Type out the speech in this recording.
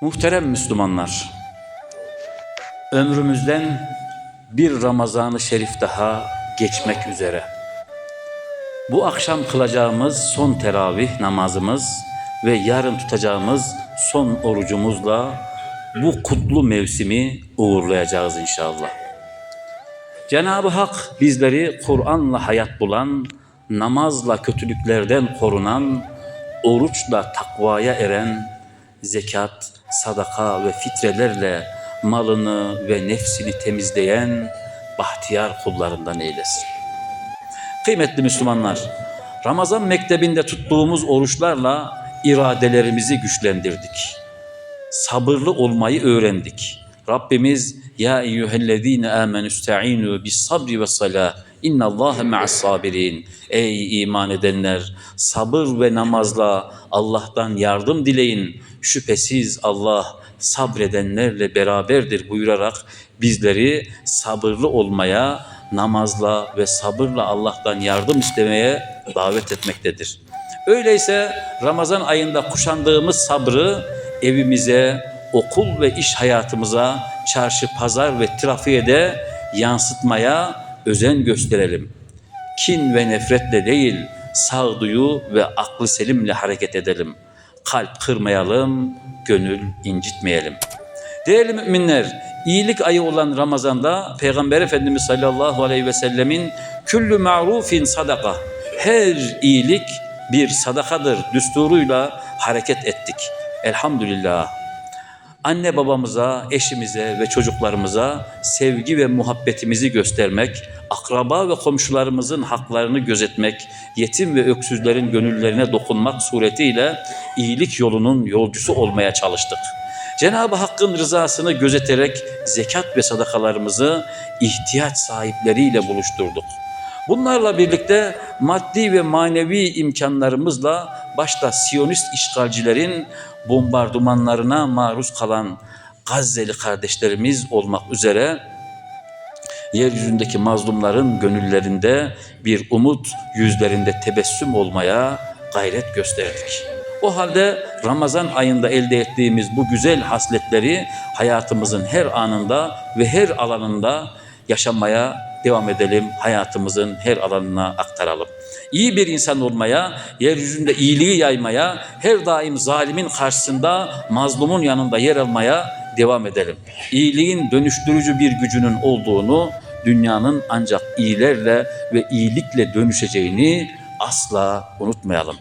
Muhterem Müslümanlar, ömrümüzden bir Ramazan-ı Şerif daha geçmek üzere. Bu akşam kılacağımız son teravih namazımız ve yarın tutacağımız son orucumuzla bu kutlu mevsimi uğurlayacağız inşallah. Cenab-ı Hak bizleri Kur'an'la hayat bulan, namazla kötülüklerden korunan, oruçla takvaya eren, zekat, sadaka ve fitrelerle malını ve nefsini temizleyen bahtiyar kullarından eylesin. Kıymetli Müslümanlar, Ramazan mektebinde tuttuğumuz oruçlarla iradelerimizi güçlendirdik. Sabırlı olmayı öğrendik. Rabbimiz ya eyyühellezine amenü sta'inu bis sabri ve salah inna Allahe ma'as sabirin. Ey iman edenler sabır ve namazla Allah'tan yardım dileyin. Şüphesiz Allah sabredenlerle beraberdir buyurarak bizleri sabırlı olmaya, namazla ve sabırla Allah'tan yardım istemeye davet etmektedir. Öyleyse Ramazan ayında kuşandığımız sabrı evimize, okul ve iş hayatımıza, çarşı, pazar ve trafiğe de yansıtmaya özen gösterelim. Kin ve nefretle değil, sağduyu ve aklı selimle hareket edelim. Kalp kırmayalım, gönül incitmeyelim. Değerli müminler, iyilik ayı olan Ramazan'da Peygamber Efendimiz sallallahu aleyhi ve sellemin küllü ma'rufin sadaka, her iyilik bir sadakadır düsturuyla hareket ettik. Elhamdülillah. Anne babamıza, eşimize ve çocuklarımıza sevgi ve muhabbetimizi göstermek, akraba ve komşularımızın haklarını gözetmek, yetim ve öksüzlerin gönüllerine dokunmak suretiyle iyilik yolunun yolcusu olmaya çalıştık. Cenab-ı Hakk'ın rızasını gözeterek zekat ve sadakalarımızı ihtiyaç sahipleriyle buluşturduk. Bunlarla birlikte maddi ve manevi imkanlarımızla başta Siyonist işgalcilerin bombardımanlarına maruz kalan Gazze'li kardeşlerimiz olmak üzere yeryüzündeki mazlumların gönüllerinde bir umut, yüzlerinde tebessüm olmaya gayret gösterdik. O halde Ramazan ayında elde ettiğimiz bu güzel hasletleri hayatımızın her anında ve her alanında yaşamaya devam edelim. Hayatımızın her alanına aktaralım. İyi bir insan olmaya, yeryüzünde iyiliği yaymaya, her daim zalimin karşısında mazlumun yanında yer almaya devam edelim. İyiliğin dönüştürücü bir gücünün olduğunu, dünyanın ancak iyilerle ve iyilikle dönüşeceğini asla unutmayalım.